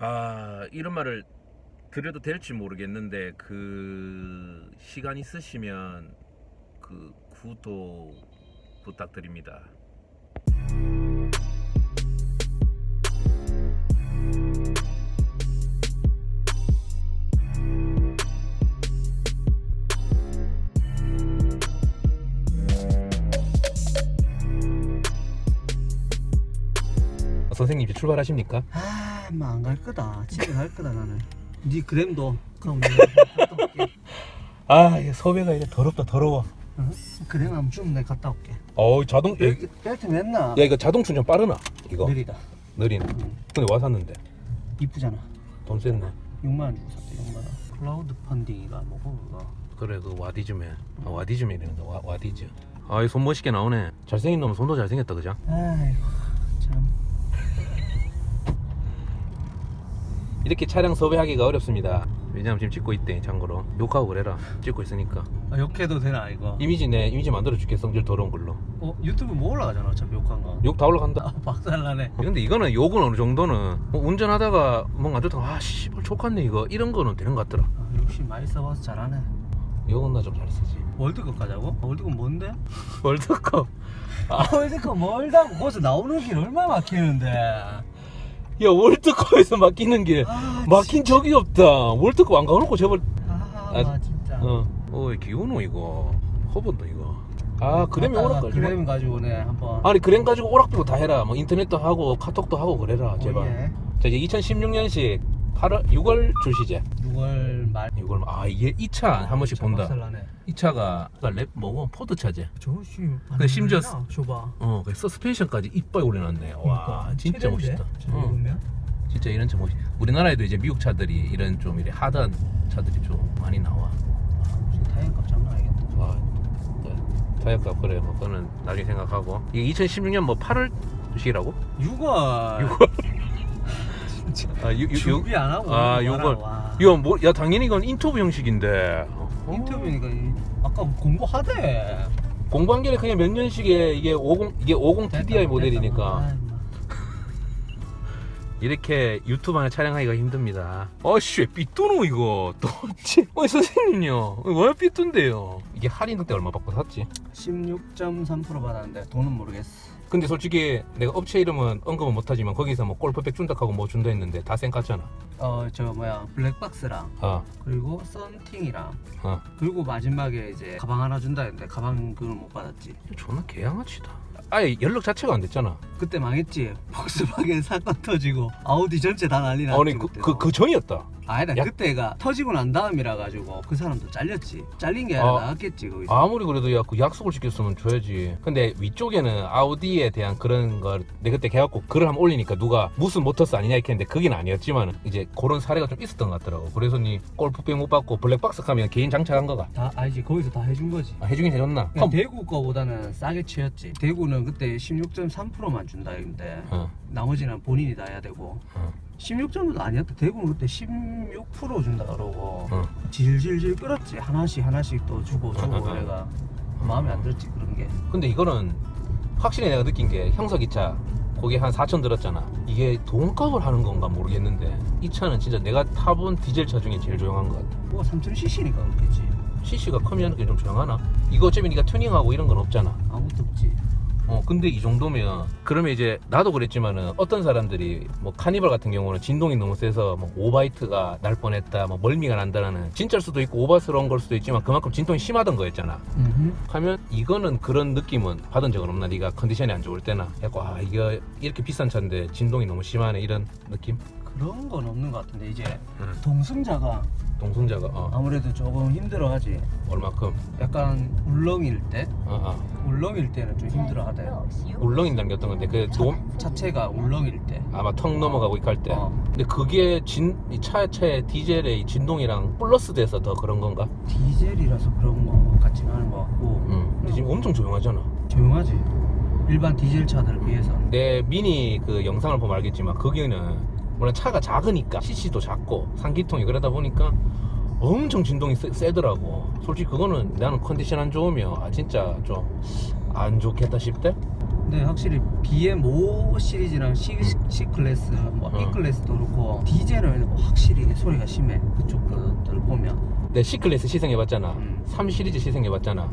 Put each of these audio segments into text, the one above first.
아 이런 말을 드려도 될지 모르겠는데 그 시간 있으시면 그 구독 부탁드립니다. 선생님 이제 출발하십니까? 아, 뭐안 갈 거다. 집에 갈 거다 나는. 네 그램도 그럼 내가 갔다 올게. 아 이게 섭외가 이제 더럽다 더러워. 어? 그램 한번 주면 내가 갔다 올게. 어 자동 야, 벨트, 벨트 맨나 야 이거 자동 충전 빠르나? 이거 느리다. 느린. 응. 근데 와 샀는데 이쁘잖아. 돈 썼네. 6만 원 주고 샀대. 6만 원. 클라우드 펀딩이가 뭐고 그거. 그래 그 와디즈맨 아, 와디즈맨이란다 와, 와디즈 아이 손 멋있게 나오네 잘생긴 놈은 손도 잘생겼다 그죠? 아이고 참. 이렇게 차량 섭외하기가 어렵습니다 왜냐면 지금 찍고 있대 참고로 욕하고 그래라 찍고 있으니까 아, 욕해도 되나 이거? 이미지 내 이미지 만들어 줄게 성질 더러운 걸로 어 유튜브 뭐 올라가잖아 어차피 욕한 거. 욕 다 올라간다 아 박살나네. 근데 이거는 욕은 어느 정도는 뭐 운전하다가 뭔가 안 좋다가 아 씨발 족같네 이거 이런 거는 되는 것 같더라 아, 역시 많이 써봐서 잘하네. 욕은 나 좀잘 쓰지 월드컵 가자고? 월드컵 뭔데? 월드컵 아 월드컵 멀다고 거기서 나오는 길 얼마 막히는데. 야 월드컵에서 막히는 게 아, 막힌 적이 없다 월드컵 안 가놓고 제발 아, 아, 진짜. 어, 어, 기운호 이거 허본다 이거. 아, 그램이 갔다가 오락걸. 그램 가지고 내 한번. 아니 그램 가지고 오락비고 다 해라. 뭐 인터넷도 하고 카톡도 하고 그래라 제발. 예. 자 이제 2016년식 8월 6월 출시제. 6월 말. 6월 아 이게 2차 한 번씩 본다. 박살나네. 2차가 랩 뭐고 포드 차제. 저씨. 근데 심지어 줘봐. 어, 그 서스펜션까지 이빨 올려놨네. 와, 진짜 멋있다. 어, 그러면 진짜 이런 차 멋있. 우리나라에도 이제 미국 차들이 이런 좀 이래 하드한 차들이 좀 많이 나와. 타이어값 장난 아니겠다. 와, 네. 타이어값 그래 뭐 그거는 나중에 생각하고 이게 2016년 뭐 8월식이라고? 6월. 6월 아, 유, 유, 유, 준비 안 하고. 아, 이거 봐라, 6월. 와. 이거 뭐, 야 당연히 이건 인터뷰 형식인데 어? 인터뷰니까 이- 아까 공부하대. 공부한 게 그냥 몇 년씩에 이게 50 이게 50 TDI 모델이니까. 아이, 이렇게 유튜브 하나 촬영하기가 힘듭니다. 어씨 삐뚤노 이거 또 어, 선생님요 왜 삐뚤인데요? 이게 할인 그때 얼마 받고 샀지? 16.3% 받았는데 돈은 모르겠어. 근데 솔직히 내가 업체 이름은 언급은 못하지만 거기서 뭐 골프백 준다 하고 뭐 준다 했는데 다 쌩깠잖아. 어 저 뭐야 블랙박스랑 아, 그리고 썬팅이랑 아. 그리고 마지막에 이제 가방 하나 준다 했는데 가방 그걸 못 받았지. 존나 개양아치다. 아예 연락 자체가 안 됐잖아. 그때 망했지. 폭스바겐 사건 터지고 아우디 전체 다 난리 났지. 아니 그, 그때도. 그, 그 전이었다. 아니다 야- 그때가 터지고 난 다음이라 가지고 그 사람도 잘렸지. 잘린 게 아니라 아. 나갔겠지 거기서. 아무리 그래도 야 그 약속을 지켰으면 줘야지. 근데 위쪽에는 아우디에 대한 그런 걸 내가 그때 걔갖고 글을 한번 올리니까 누가 무슨 모터스 아니냐 이렇게 했는데 그긴 아니었지만 이제 그런 사례가 좀 있었던 것 같더라고. 그래서 니 골프백 못 받고 블랙박스 가면 개인 장착한 거가. 다 알지 거기서 다 해준 거지. 아, 해주긴 해줬나? 그럼 대구 거보다는 싸게 치였지. 대구는 그때 16.3%만 준다 했는데 어, 나머지는 본인이 다 해야 되고 어, 16점도 아니었다. 대구는 그때 16% 준다 그러고 어. 질질질 끌었지. 하나씩 하나씩 또 주고 주고 어, 어, 어. 내가 마음에 안 들었지 그런 게. 근데 이거는 확실히 내가 느낀 게 형석이차 거기 한 4천 들었잖아. 이게 돈값을 하는 건가 모르겠는데 이 차는 진짜 내가 타본 디젤 차 중에 제일 조용한 것 같아. 뭐 3000cc니까 그렇겠지. CC가 크면 그게 좀 조용하나? 이거 어차피 네가 튜닝하고 이런 건 없잖아. 아무것도 없지. 어 근데 이 정도면 그러면 이제 나도 그랬지만은 어떤 사람들이 뭐 카니발 같은 경우는 진동이 너무 세서 뭐 오바이트가 날 뻔했다 뭐 멀미가 난다라는 진짜일 수도 있고 오바스러운 걸 수도 있지만 그만큼 진동이 심하던 거였잖아. 하면 이거는 그런 느낌은 받은 적은 없나? 네가 컨디션이 안 좋을 때나. 약간 아 이거 이렇게 비싼 차인데 진동이 너무 심하네. 이런 느낌 그런 건 없는 것 같은데 이제 응. 동승자가 동승자가 어 아무래도 조금 힘들어하지. 얼마큼 약간 울렁일 때, 어어 울렁일 때는 좀 힘들어하대. 울렁인다는 게 어떤 건데 그 차, 돔? 자체가 울렁일 때. 아마 턱 넘어가고 이렇게 할 때 어. 근데 그게 진, 이 차체 디젤의 이 진동이랑 플러스 돼서 더 그런 건가? 디젤이라서 그런 거 같지는 않은 것 같고 응. 근데 지금 엄청 조용하잖아. 조용하지. 일반 디젤 차들에 비해서. 내 미니 그 영상을 보면 알겠지만 거기는 물론 차가 작으니까 CC도 작고 상기통이 그러다 보니까 엄청 진동이 세, 세더라고. 솔직히 그거는 나는 컨디션 안 좋으면 아 진짜 좀 안 좋겠다 싶대. 근데 확실히 BM 5 시리즈랑 C, C 클래스, 뭐 어. E 클래스도 그렇고 디젤은 확실히 소리가 심해. 그쪽 것들 보면. 내 C클래스 시승해봤잖아 음. 3 시리즈 시승해봤잖아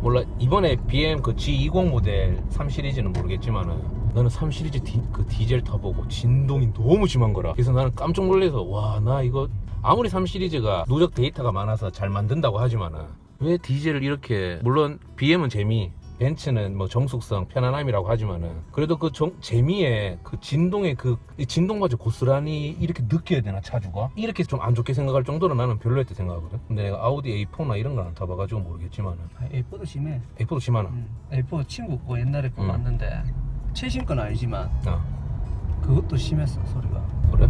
몰라 이번에 BM 그 G20 모델 3 시리즈는 모르겠지만은 나는 3 시리즈 디, 그 디젤 타보고 진동이 너무 심한 거라 그래서 나는 깜짝 놀라서 와 나 이거 아무리 3 시리즈가 누적 데이터가 많아서 잘 만든다고 하지만은 왜 디젤을 이렇게 물론 BM은 재미 벤츠는 뭐 정숙성 편안함이라고 하지만은 그래도 그 정- 재미에 그 진동의 그이 진동마저 고스란히 이렇게 느껴야 되나 차주가 이렇게 좀 안 좋게 생각할 정도로 나는 별로였다 생각하거든 근데 내가 아우디 A4나 이런 거는 타봐가지고 모르겠지만은 아, A4도 심해. A4도 심하나 음. A4 친구 거 옛날에 거 음. 맞는데 최신 건 아니지만 아 그것도 심했어 소리가. 그래?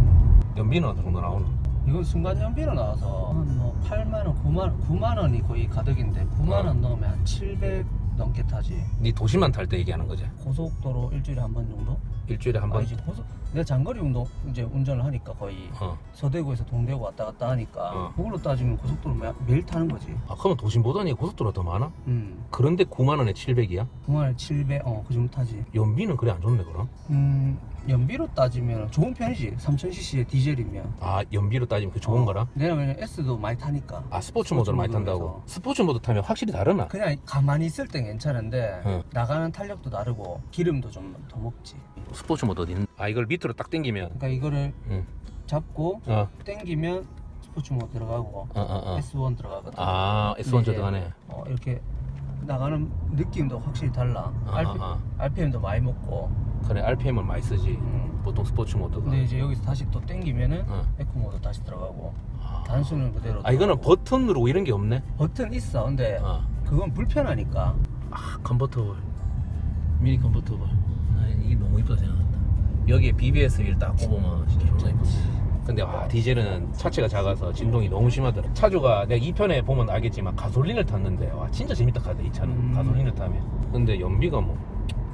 연비는 어느 정도 나오나? 이건 순간 연비로 나와서 한뭐 8만 원, 9만 원, 9만 원이 거의 가득인데 9만 어. 원 넣으면 한 700 넘게 타지. 네 도시만 탈 때 얘기하는 거지 고속도로 일주일에 한 번 정도? 일주일에 한 번? 아니지 고속. 내가 장거리 운동 이제 운전을 하니까 거의 어. 서대구에서 동대구 왔다 갔다 하니까 어. 그걸로 따지면 고속도로 매, 매일 타는 거지. 아 그러면 도심보다는 고속도로가 더 많아? 음. 그런데 9만 원에 700이야? 9만 원에 700, 어, 그 정도 타지. 연비는 그래 안 좋네 그럼? 음, 연비로 따지면 좋은 편이지. 3000cc의 디젤이면. 아 연비로 따지면 그 좋은 어. 거라? 왜냐면 S도 많이 타니까. 아 스포츠 스포츠 모드를 많이 탄다고? 스포츠 모드 타면 확실히 다르나? 그냥 가만히 있을 땐 괜찮은데 응. 나가는 탄력도 다르고 기름도 좀 더 먹지. 스포츠 모드 어디 있는? 아 이걸 밑으로 딱 당기면 그러니까 이거를 응. 잡고 어, 당기면 스포츠 모드 들어가고 어, 어, 어. S1 들어가거든. 아 S1 근데 이제 들어가네 어, 이렇게 나가는 느낌도 확실히 달라. 아, RP, 아, RPM도 많이 먹고. 그래 RPM을 많이 쓰지 음. 보통 스포츠 모드가 근데 이제 여기서 다시 또 당기면은 어. 에코 모드 다시 들어가고 아. 단수는 그대로. 아 이거는 들어가고. 버튼 누르고 이런 게 없네 버튼 있어. 근데 어. 그건 불편하니까. 아 컨버터블 미니 컨버터블 나 이게 너무 이쁘다 생각한다. 여기에 BBS 휠딱 꼽으면 진짜 존나 이쁘지 근데 와 디젤은 차체가 작아서 진동이 너무 심하더라. 차주가 내가 2편에 보면 알겠지만 가솔린을 탔는데 와 진짜 재밌다 카드 이 차는. 음. 가솔린을 타면. 근데 연비가 뭐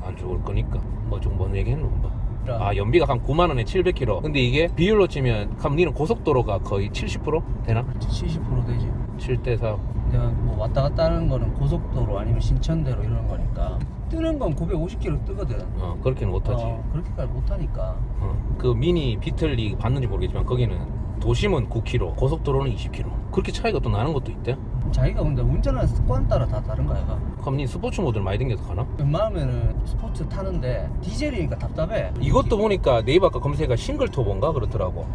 안 좋을 거니까. 뭐좀뭔 얘기했노 뭐. 아 연비가 한 9만 원에 700km 근데 이게 비율로 치면 그럼 니는 고속도로가 거의 70% 되나? 70% 되지. 7대4 내가 뭐 왔다 갔다 하는 거는 고속도로 아니면 신천대로 이러는 거니까 뜨는 건 950km 뜨거든. 어 그렇게는 못하지 어, 그렇게까지 못하니까. 어, 그 미니 비틀리 봤는지 모르겠지만 거기는 도심은 9km, 고속도로는 20km. 그렇게 차이가 또 나는 것도 있대. 자기가 근데 운전하는 습관 따라 다 다른 거야. 얘가. 그럼 니 스포츠 모드를 많이 댕겨서 가나? 웬만하면은 스포츠 타는데 디젤이니까 답답해. 이것도 보니까 네이버 아까 검색가 싱글 터보인가 그렇더라고.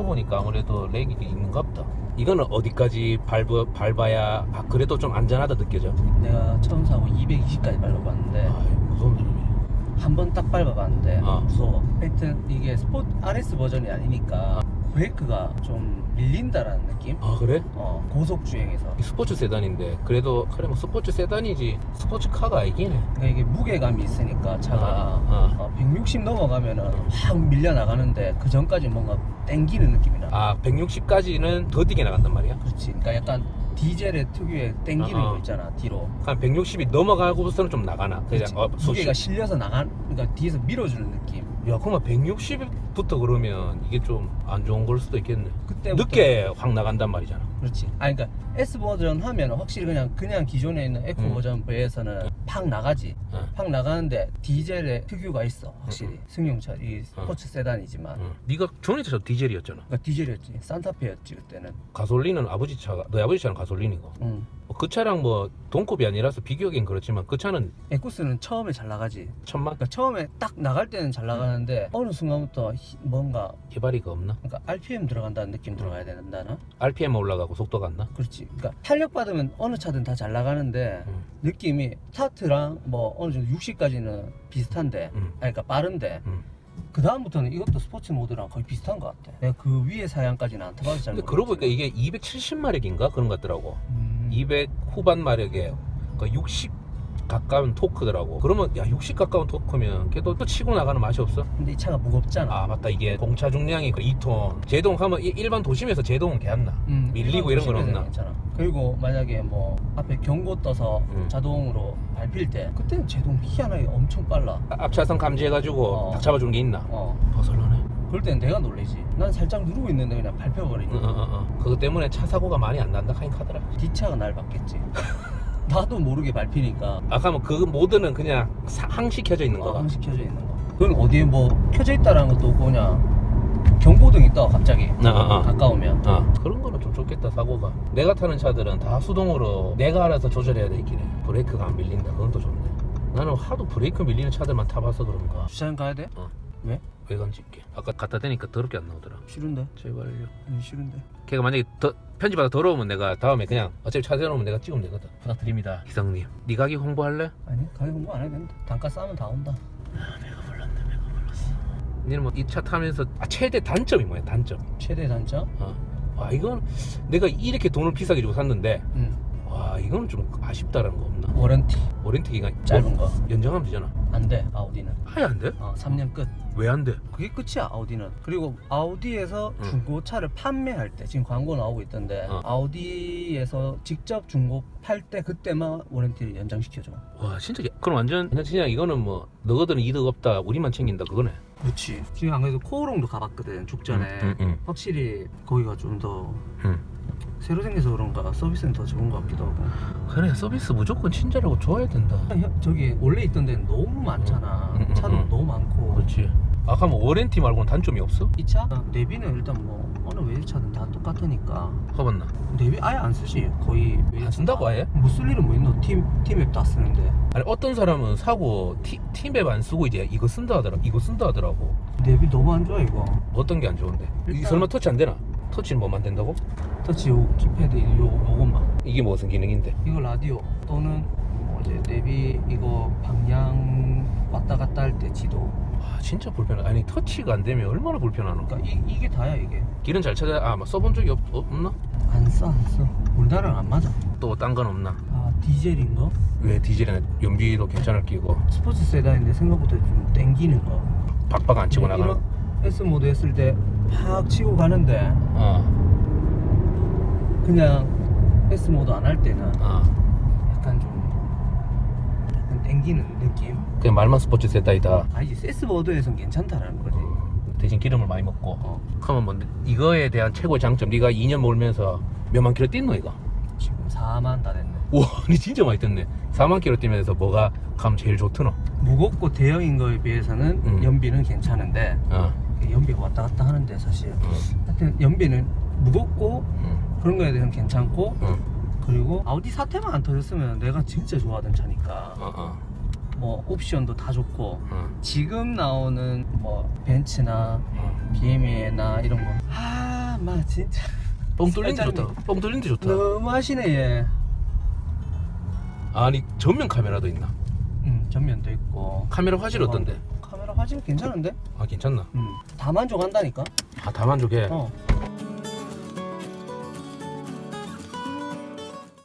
음, 터보니까 아무래도 렉이 있는가 보다. 이거는 어디까지 밟아, 밟아야 아, 그래도 좀 안전하다 느껴져. 내가 처음 사고 220까지 밟아봤는데 아 무서운 사람이네. 한 번 딱 밟아봤는데 어. 무서워. 하여튼 이게 스포츠 RS 버전이 아니니까 브레이크가 좀 밀린다라는 느낌? 아 그래? 어, 고속 주행에서. 이 스포츠 세단인데 그래도 그래 뭐 스포츠 세단이지 스포츠 카가 아니긴 해. 그러니까 이게 무게감이 있으니까 차가 아, 어, 160 넘어가면은 확 밀려 나가는데 그 전까지 뭔가 땡기는 느낌이 나. 아 160까지는 더 뛰게 나간단 말이야? 그렇지. 그러니까 약간 디젤의 특유의 땡기는 어, 어. 거 있잖아 뒤로. 한 160이 넘어가고서는 좀 나가나. 그렇지. 그냥 어, 무게가 실려서 나가, 그러니까 뒤에서 밀어주는 느낌. 야, 그러면 160 부터 그러면 이게 좀 안 좋은 걸 수도 있겠네. 그때부터 늦게 확 나간단 말이잖아. 그렇지. 아 그러니까 S 버전 하면 확실히 그냥 그냥 기존에 있는 에코 음. 버전 비해서는 팍 나가지. 응. 팍 나가는데 디젤의 특유가 있어. 확실히 승용차 이 스포츠 세단이지만. 응. 네가 전에 차 디젤이었잖아. 그러니까 디젤이었지. 산타페였지 그때는. 가솔린은 아버지 차가, 너희 아버지 차는 가솔린이고. 응. 뭐그 차랑 뭐 동급이 아니라서 비교하기는 그렇지만 그 차는 에쿠스는 처음에 잘 나가지. 천만 그러니까 처음에 딱 나갈 때는 잘 나가는데 어느 순간부터 히- 뭔가 개발이가 없나? 그러니까 RPM 들어간다는 느낌 들어가야 된다나? RPM 올라가고 속도가 안 나? 그렇지. 그러니까 탄력 받으면 어느 차든 다 잘 나가는데 응. 느낌이 스타트랑 뭐 어느 정도 60까지는 비슷한데, 응. 아니 그러니까 빠른데 응. 그 다음부터는 이것도 스포츠 모드랑 거의 비슷한 것 같아. 내가 그 위에 사양까지는 안 타봐서 잘 근데. 그러고 보니까 이게 270마력인가? 그런 것 같더라고. 음. 200 후반 마력에 그60 가까운 토크더라고. 그러면 야 60 가까운 토크면 걔도 또 치고 나가는 맛이 없어? 근데 이 차가 무겁잖아. 아 맞다 이게 공차 중량이 그 2톤 제동 하면 이- 일반 도심에서 제동은 개안나 음, 밀리고 이런 건 도심에서는 없나? 괜찮아. 그리고 만약에 뭐 앞에 경고 떠서 음. 자동으로 밟힐 때 그때는 제동 희한하게 엄청 빨라. 앞차선 감지해가지고 어. 딱 잡아주는 게 있나? 어. 버설러네 그럴 땐 내가 놀래지. 난 살짝 누르고 있는데 그냥 밟혀버리니. 어, 어, 어. 그것 때문에 차 사고가 많이 안 난다 하긴 하더라 뒷차가 날 봤겠지. 나도 모르게 밟히니까 아까 뭐그 모드는 그냥 사- 항시 켜져 있는 거가. 항시 켜져 있는 거. 그건 어디에 뭐 켜져 있다라는 것도 없고 그냥 경고등 있다 갑자기 아, 아, 아. 가까우면. 아 그런 거는 좀 좋겠다 사고가 내가 타는 차들은 다 수동으로 내가 알아서 조절해야 되긴 해 브레이크가 안 밀린다 그건 또 좋네 나는 하도 브레이크 밀리는 차들만 타봐서 그런가 주차장 가야 돼? 어. 왜? 외관 찍게 아까 갖다 대니까 더럽게 안 나오더라 싫은데? 제발요 아니 싫은데. 걔가 만약에 더 편집하다 더러우면 내가 다음에 그냥 어차피 차 대놓으면 내가 찍으면 되거든 부탁드립니다 희성님 네 가게 홍보할래? 아니 가격 공부 안 해도 된다. 단가 싸면 다 온다. 니는 뭐 이 차 타면서 아, 최대 단점이 뭐야 단점 최대 단점? 어. 와 이건 내가 이렇게 돈을 비싸게 주고 샀는데 응. 와 이거는 좀 아쉽다라는 거 없나? 워런티 워렌티 기간 짧은 거. 연장하면 되잖아 안 돼. 아우디는. 아예 안 돼? 어, 3년 끝. 왜 안 돼? 그게 끝이야 아우디는 그리고 아우디에서 응. 중고차를 판매할 때 지금 광고 나오고 있던데 어. 아우디에서 직접 중고 팔 때 그때만 워런티를 연장시켜줘 와 진짜 그럼 완전 그냥 진짜 이거는 뭐 너희들은 이득 없다 우리만 챙긴다 그거네 그렇지 지금 안 그래도 코오롱도 가봤거든 죽전에 응, 응, 확실히 거기가 좀 더 응. 새로 생겨서 그런가 서비스는 더 좋은 것 같기도 하고 그래 서비스 무조건 친절하고 좋아야 된다 형, 저기 원래 있던 데는 너무 많잖아 응, 응, 차도 응. 너무 많고 그렇지 아까 뭐 워렌티 말고는 단점이 없어? 이 차? 내비는 일단 뭐 어느 외제차든 다 똑같으니까 가봤나? 내비 아예 안 쓰지 거의 안 쓴다고 아예? 뭐 쓸 일은 뭐 있노 팀, 팀앱 다 쓰는데 아니 어떤 사람은 사고 티, 팀앱 안 쓰고 이제 이거 쓴다 하더라 이거 쓴다 하더라고 내비 너무 안 좋아 이거 어떤 게 안 좋은데? 이 설마 터치 안 되나? 터치는 뭐만 된다고? 터치 요 키패드 요, 요것만 이게 무슨 기능인데? 이거 라디오 또는 뭐 이제 내비 이거 방향 왔다 갔다 할 때 지도 아 진짜 불편해 아니 터치가 안 되면 얼마나 불편하노 그러니까 이, 이게 다야 이게 길은 잘 찾아 아뭐 써본 적이 없, 없나? 안 써 안 써 우리나라랑 안 맞아 또 딴 건 없나? 아 디젤인 거? 왜 디젤은 연비도 괜찮을 끼고 스포츠 세단인데 생각보다 좀 땡기는 거 박박 안 치고 나가는 S 모드 했을 때 팍 치고 가는데 어, 그냥 S 모드 안 할 때는 어. 약간 좀 약간 땡기는 느낌? 그냥 말만 스포츠 세다이다. 아니지 세스 모드에선 괜찮다라는 거지. 대신 기름을 많이 먹고. 어, 그러면 뭐 이거에 대한 최고 장점. 네가 2년 몰면서 몇만 킬로 뛴노 이거? 지금 4만 다 됐네. 우와 니 진짜 많이 뛰네. 4만 킬로 뛰면서 뭐가 감 제일 좋더노? 무겁고 대형인 거에 비해서는 음. 연비는 괜찮은데 어, 연비가 왔다 갔다 하는데 사실 어, 하여튼 연비는 무겁고 어, 그런 거에 대해서는 괜찮고 어, 그리고 아우디 사태만 안 터졌으면 내가 진짜 좋아하던 차니까. 어, 어, 뭐 옵션도 다 좋고 어, 지금 나오는 뭐 벤츠나 어. BMW나 이런 거. 아, 마 진짜. 뻥 뚫린데 살짝이. 좋다. 뻥 뚫린 데 좋다. 너무 하시네 얘. 아니 전면 카메라도 있나? 음, 전면도 있고. 카메라 화질 어떤데? 카메라 화질 괜찮은데? 아 괜찮나? 음, 다 만족한다니까 아 다 만족해 어